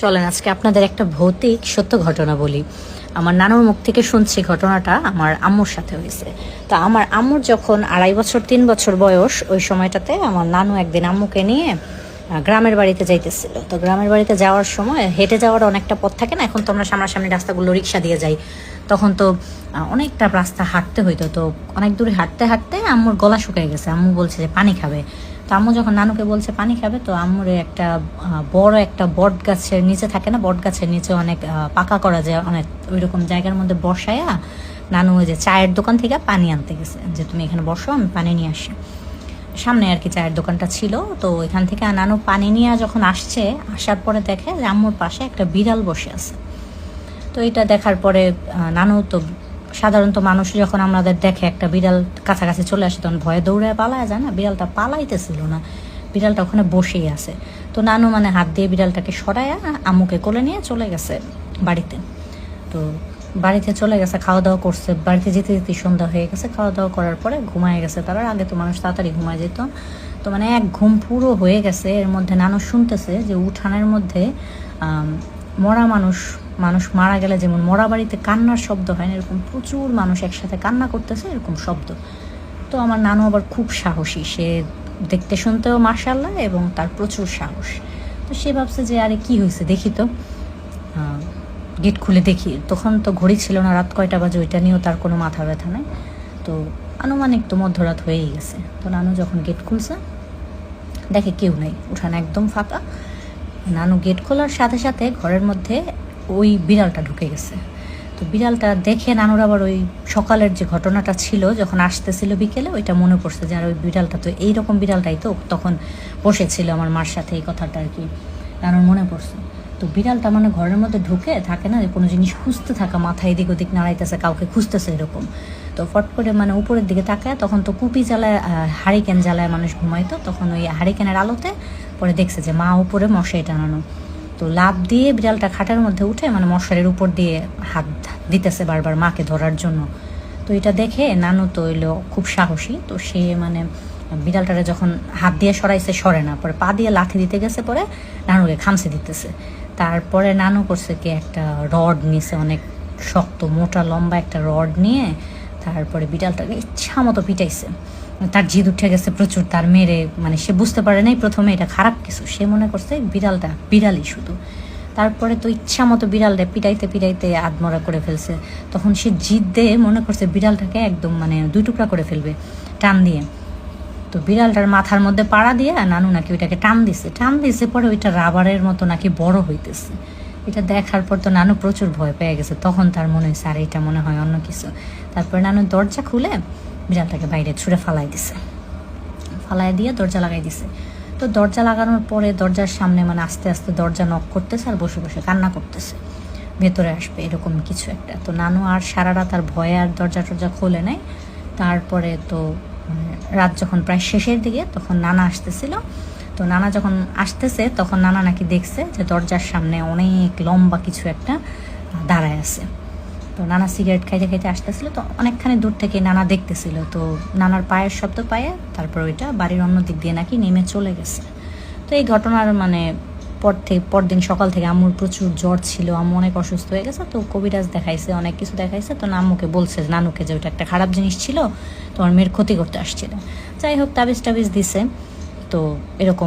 চলেন, আজকে আপনাদের একটা ভৌতিক, সত্য ঘটনা বলি। আমার নানুর মুখ থেকে শুনছি ঘটনাটা আমার আম্মুর সাথে হয়েছে। তা আমার আম্মুর যখন আড়াই বছর, তিন বছর বয়স, ওই সময়টাতে আমার নানু একদিন আম্মুকে নিয়ে গ্রামের বাড়িতে যাইতেছিল। তো গ্রামের বাড়িতে যাওয়ার সময় হেঁটে যাওয়ার অনেকটা পথ থাকে না, এখন তো আমরা সামনাসামনি রাস্তাগুলো রিক্সা দিয়ে যাই। তখন তো অনেকটা রাস্তা হাঁটতে হইতো। তো অনেক দূরে হাঁটতে হাঁটতে আম্মুর গলা শুকিয়ে গেছে। আম্মু বলছে যে, পানি খাবে। তো আম্মু যখন নানুকে বলছে, পানি খাবে? তো আম্মুর একটা বড় একটা বট গাছের নিচে থাকে না, বট গাছের নিচে অনেক পাকা করা যায়, অনেক ওই রকম জায়গার মধ্যে বসায়া নানু ওই যে চায়ের দোকান থেকে পানি আনতে গেছে, যে তুমি এখানে বসো, আমি পানি নিয়ে আসি সামনে আর কি চায়ের দোকানটা ছিল, তো এখান থেকে নানু পানি নিয়ে যখন আসছে, আসার পরে দেখে যে আম্মুর পাশে একটা বিড়াল বসে আছে। তো এটা দেখার পরে নানু তো সাধারণত মানুষ যখন আমাদের দেখে একটা বিড়াল কাছাকাছি চলে আসে, তখন ভয়ে দৌড়ে পালায় যায় না? বিড়ালটা পালাইতেছিল না। বিড়ালটা ওখানে বসেই আছে। তো নানু মানে হাত দিয়ে বিড়ালটাকে সরায় আম্মুকে কোলে নিয়ে চলে গেছে বাড়িতে। তো বাড়িতে চলে গেছে খাওয়া দাওয়া করছে। বাড়িতে যেতে যেতে সন্ধ্যা হয়ে গেছে। খাওয়া দাওয়া করার পরে ঘুমায় গেছে। তারা আগে তো মানুষ তাড়াতাড়ি ঘুমায় যেত। তো মানে এক ঘুম পুরো হয়ে গেছে। এর মধ্যে নানু শুনতেছে যে উঠানের মধ্যে মরা মানুষ মানুষ মারা গেলে যেমন মরা বাড়িতে কান্নার শব্দ হয় না, এরকম প্রচুর মানুষ একসাথে কান্না করতেছে, এরকম শব্দ। তো আমার নানু আবার খুব সাহসী, সে দেখতে শুনতেও মার্শাল্লাহ এবং তার প্রচুর সাহস। তো সে ভাবছে যে, আরে, কি হয়েছে? দেখি তো। গেট খুলে দেখি। তখন তো ঘড়ি ছিল না, রাত কয়টা বাজে ওইটা নিয়েও তার কোনো মাথা ব্যথা নেই। তো আনুমানিক তো মধ্যরাত হয়েই গেছে। তো নানু যখন গেট খুলছে, দেখে কেউ নেই, উঠান একদম ফাঁকা। নানু গেট খোলার সাথে সাথে ঘরের মধ্যে ওই বিড়ালটা ঢুকে গেছে। তো বিড়ালটা দেখে নানুর আবার ওই সকালের যে ঘটনাটা ছিল, যখন আসতেছিল বিকেলে, ওইটা মনে পড়ছে যে, আর ওই বিড়ালটা তো এইরকম বিড়ালটাই তো তখন বসেছিল আমার মার সাথে, এই কথাটা আর কি নানুর মনে পড়ছে। তো বিড়ালটা মানে ঘরের মধ্যে ঢুকে থাকে না কোনো জিনিস খুঁজতে থাকা, মাথায় এদিক ওদিক নাড়াইতেছে, কাউকে খুঁজতেছে এরকম। তো ফট করে মানে উপরের দিকে তাকায়, তখন তো কুপি জ্বালায় হারিকেন জ্বালায় মানুষ ঘুমাইতো, তখন ওই হারিকেনের আলোতে পরে দেখছে যে, মা উপরে মশাই টানানো। তো লাভ দিয়ে বিড়ালটা খাটের মধ্যে উঠে মানে মশারির উপর দিয়ে হাত দিতেছে বারবার মাকে ধরার জন্য। তো এটা দেখে নানু তো এলো খুব সাহসী। তো সে মানে বিড়ালটারে যখন হাত দিয়ে সরাইছে, সরে না। পরে পা দিয়ে লাথি দিতে গেছে পরে নানুকে খামসে দিতেছে। তারপরে নানু করছে কি একটা রড নিছে, অনেক শক্ত, মোটা, লম্বা একটা রড নিয়ে। তারপরে বিড়ালটাকে ইচ্ছা মতো পিটাইছে। তার জিদ উঠে গেছে প্রচুর, তার মেরে মানে সে বুঝতে পারে নাই প্রথমে এটা খারাপ কিছু। সে মনে করছে বিড়ালটা, বিড়ালই শুধু। তারপরে তো ইচ্ছা মতো বিড়ালটা পিটাইতে পিটাইতে আদমরা করে ফেলছে। তখন সে জিদ দিয়ে মনে করছে বিড়ালটাকে একদম মানে দুই টুকরা করে ফেলবে, টান দিয়ে। তো বিড়ালটার মাথার মধ্যে পাড়া দিয়ে নানু নাকি ওইটাকে টান দিছে। টান দিছে পরে ওইটা রাবারের মতো নাকি বড় হইতেছে। এটা দেখার পর তো নানু প্রচুর ভয় পেয়ে গেছে। তখন তার মনে হয়েছে, আর, এটা মনে হয় অন্য কিছু। তারপরে নানু দরজা খুলে বিড়ালটাকে বাইরে ছুঁড়ে ফালাই দিছে। ফালাই দিয়ে দরজা লাগাই দিছে। তো দরজা লাগানোর পরে দরজার সামনে মানে আস্তে আস্তে দরজা নক করতেছে আর বসে বসে কান্না করতেছে। ভেতরে আসবে এরকম কিছু একটা। তো নানু আর সারা রাত আর ভয়ে আর দরজা টরজা খোলে নাই। তারপরে তো মানে রাত যখন প্রায় শেষের দিকে তখন নানা আসতেছিল। তো নানা যখন আসতেছে তখন নানা নাকি দেখছে যে দরজার সামনে অনেক লম্বা কিছু একটা দাঁড়ায় আছে। তো নানা সিগারেট খাইতে খাইতে আসতেছিল, তো অনেকখানি দূর থেকে নানা দেখতেছিল। তো নানার পায়ের শব্দ পায়ে তারপর ওইটা বাড়ির অন্য দিক দিয়ে নাকি নেমে চলে গেছে। তো এই ঘটনার মানে পর থেকে পরদিন সকাল থেকে আম্মুর প্রচুর জ্বর ছিল, আম্মু অনেক অসুস্থ হয়ে গেছে, তো কবিরাজ দেখাইছে, অনেক কিছু দেখাইছে, তো আম্মুকে বলছে নানুকে যে ওইটা একটা খারাপ জিনিস ছিল, তোমার মেয়ের ক্ষতি করতে আসছিল। যাই হোক তাবিজ টাবিজ দিছে, তো এরকম